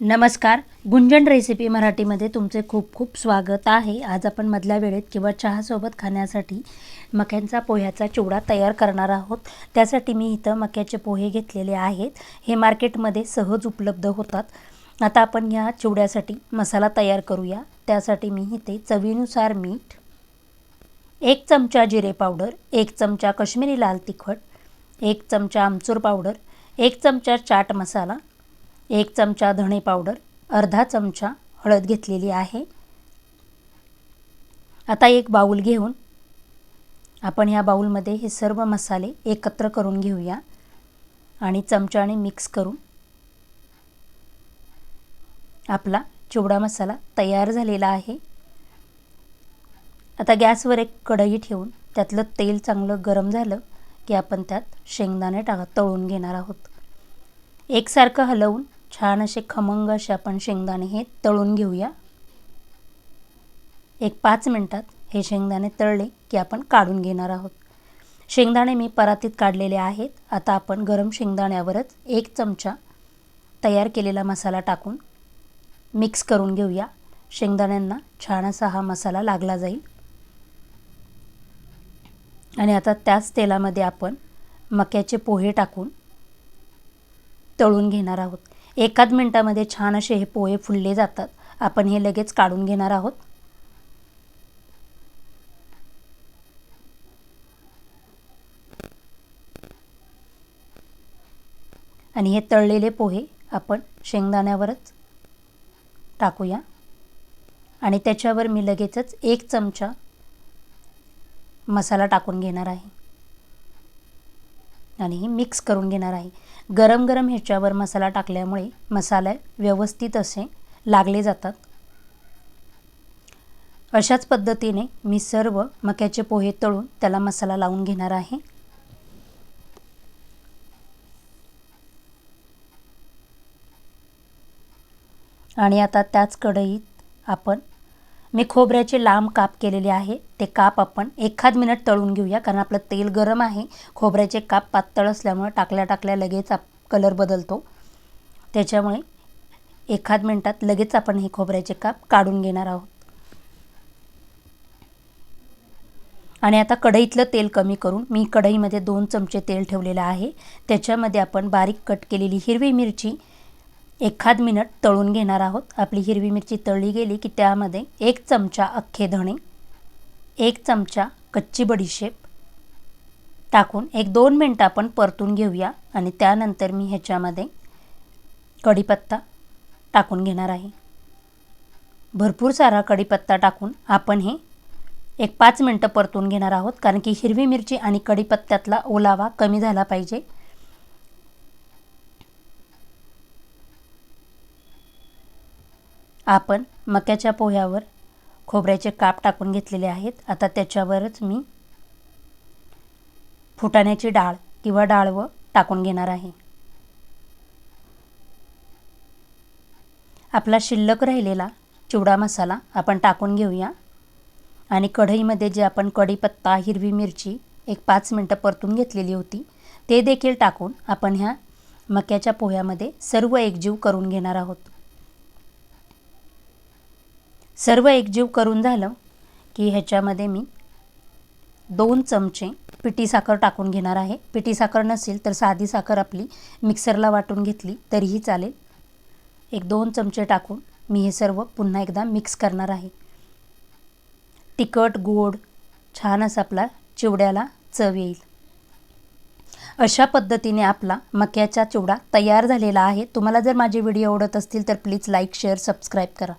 नमस्कार. गुंजन रेसिपी मराठीमध्ये तुमचे खूप खूप स्वागत आहे. आज आपण मधल्या वेळेत किंवा चहासोबत खाण्यासाठी मक्यांचा पोह्याचा चिवडा तयार करणार आहोत. त्यासाठी मी इथं मक्याचे पोहे घेतलेले आहेत. हे मार्केटमध्ये सहज उपलब्ध होतात. आता आपण ह्या चिवड्यासाठी मसाला तयार करूया. त्यासाठी मी इथे चवीनुसार मीठ एक चमचा जिरे पावडर एक चमचा कश्मीरी लाल तिखट एक चमचा आमचूर पावडर एक चमचा चाट मसाला एक चमचा धणे पावडर अर्धा चमचा हळद घेतलेली आहे. आता एक बाऊल घेऊन आपण ह्या बाऊलमध्ये हे सर्व मसाले एकत्र करून घेऊया आणि चमच्याने मिक्स करून आपला चिवडा मसाला तयार झालेला आहे. आता गॅसवर एक कढई ठेवून त्यातलं तेल चांगलं गरम झालं की आपण त्यात शेंगदाणे टाका तळून घेणार आहोत. एकसारखं हलवून छान असे खमंग असे आपण शेंगदाणे हे तळून घेऊया. एक पाच मिनटात हे शेंगदाणे तळले की आपण काढून घेणार आहोत. शेंगदाणे मी परातीत काढलेले आहेत. आता आपण गरम शेंगदाण्यावरच एक चमचा तयार केलेला मसाला टाकून मिक्स करून घेऊया. शेंगदाण्यांना छान असा हा मसाला लागला जाईल. आणि आता त्याच तेलामध्ये आपण मक्याचे पोहे टाकून तळून घेणार आहोत. एकाच मिनटामध्ये छान असे हे पोहे फुलले जातात. आपण हे लगेच काढून घेणार आहोत. आणि हे तळलेले पोहे आपण शेंगदाण्यावरच टाकूया. आणि त्याच्यावर मी लगेचच एक चमचा मसाला टाकून घेणार आहे. आणि हे मिक्स करून घेणार आहे. गरम गरम ह्याच्यावर मसाला टाकल्यामुळे मसाले व्यवस्थित असे लागले जातात. अशाच पद्धतीने मी सर्व मक्याचे पोहे तळून त्याला मसाला लावून घेणार आहे. आणि आता त्याच कढईत आपण मी खोबऱ्याचे लांब काप केलेले आहे. ते काप आपण एखाद मिनिट तळून घेऊया कारण आपलं तेल गरम आहे. खोबऱ्याचे काप पातळ असल्यामुळे टाकल्या टाकल्या लगेच आप कलर बदलतो. त्याच्यामुळे एखाद मिनटात लगेच आपण हे खोबऱ्याचे काप काढून घेणार आहोत. आणि आता कढईतलं तेल कमी करून मी कढईमध्ये दोन चमचे तेल ठेवलेलं आहे. त्याच्यामध्ये आपण बारीक कट केलेली हिरवी मिरची एखाद मिनिट तळून घेणार आहोत. आपली हिरवी मिरची तळली गेली की त्यामध्ये एक चमचा अख्खे धणे एक चमचा कच्ची बडीशेप टाकून एक दोन मिनटं आपण परतून घेऊया आणि त्यानंतर मी ह्याच्यामध्ये कढीपत्ता टाकून घेणार आहे. भरपूर सारा कढीपत्ता टाकून आपण हे एक पाच मिनटं परतून घेणार आहोत. कारण की हिरवी मिरची आणि कढीपत्त्यातला ओलावा कमी झाला पाहिजे. आपण मक्याच्या पोह्यावर खोबऱ्याचे काप टाकून घेतलेले आहेत. आता त्याच्यावरच मी फुटाण्याची डाळ किंवा डाळवं टाकून घेणार आहे. आपला शिल्लक राहिलेला चिवडा मसाला आपण टाकून घेऊया. आणि कढईमध्ये जे आपण कढीपत्ता हिरवी मिरची एक पाच मिनटं परतून घेतलेली होती ते देखील टाकून आपण ह्या मक्याच्या पोह्यामध्ये सर्व एकजीव करून घेणार आहोत. सर्व एकजीव करून झालं की ह्याच्यामध्ये मी दोन चमचे पिठी साखर टाकून घेणार आहे. पिठी साखर नसेल तर साधी साखर आपली मिक्सरला वाटून घेतली तरीही चालेल. एक दोन चमचे टाकून मी हे सर्व पुन्हा एकदा मिक्स करणार आहे. तिखट गोड छान असं आपला चिवड्याला चव येईल. अशा पद्धतीने आपला मक्याचा चिवडा तयार झालेला आहे. तुम्हाला जर माझे व्हिडिओ आवडत असतील तर प्लीज लाईक शेअर सबस्क्राईब करा.